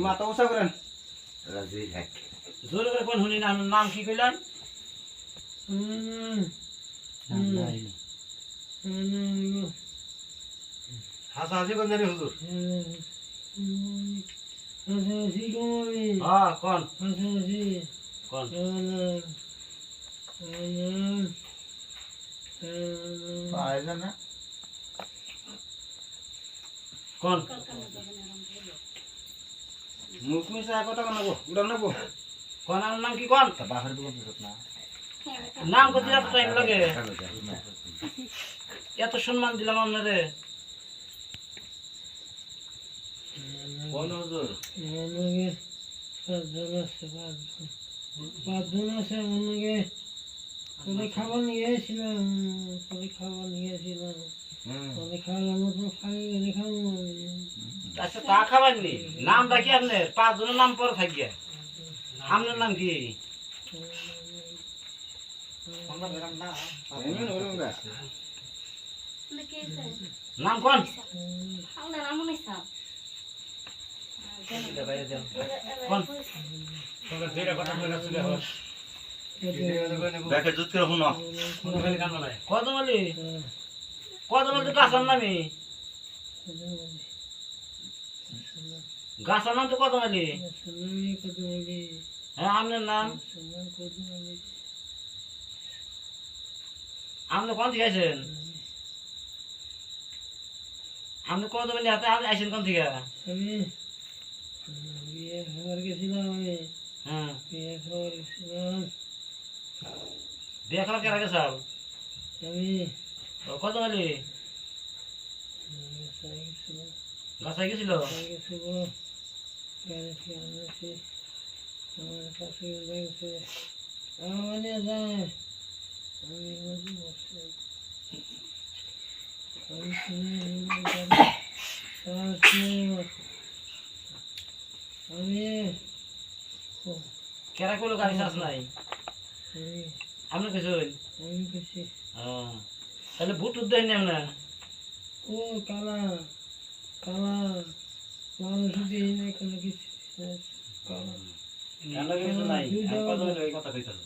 মাথা উঁচা করেন জোরে করে কোন শুনি না নাম কি কইলেন হাসা হাসি কোন জানি হুজুর হ্যাঁ কোন কোন পাইছে না কোন মুখ মিশা কথা নেব উড়া নেব। কোন নাম কি কোন বাহার দিকে না। নাম করতে এত টাইম লাগে এত সম্মান দিলাম আপনারে। কোন হুজুর পাঁচজন আছে অন্যকে করে খাবার নিয়ে এসেছিলাম করে খাবার নিয়ে এসেছিলাম খাওয়ার খাই করে খাব আচ্ছা তা খাবারনি নামটা কি আপনার পাঁচজনের নাম পরে থাকিয়ে আপনার নাম কি? নাম কোন? কোন? ব্যাকে জুত করে শুনো। কত বলি? কত বলতে গাছার নামি গাছার নাম তো কত বলি? হ্যাঁ আপনার নাম। আপনি কোন থেকে আছেন আপনি কত বলি? হাতে কোন থেকে? আমি বিয়ে খাবার গেছিলাম আমি। হ্যাঁ। বিয়ে খাবার গেছিলাম। বিয়ে খাওয়ার কেরা গেছাল আমি কত বলি বাসায় গেছিল? আমার কাছে লাগছে মানে আমি কেরা কোনো গাড়ি চাষ নাই? আপনি কিছু তাহলে বুট টুট দেন না ও কালা। কালা। মানুষ দিয়ে কোনো কিছু কালা কিছু নাই। কথা কইতাছি।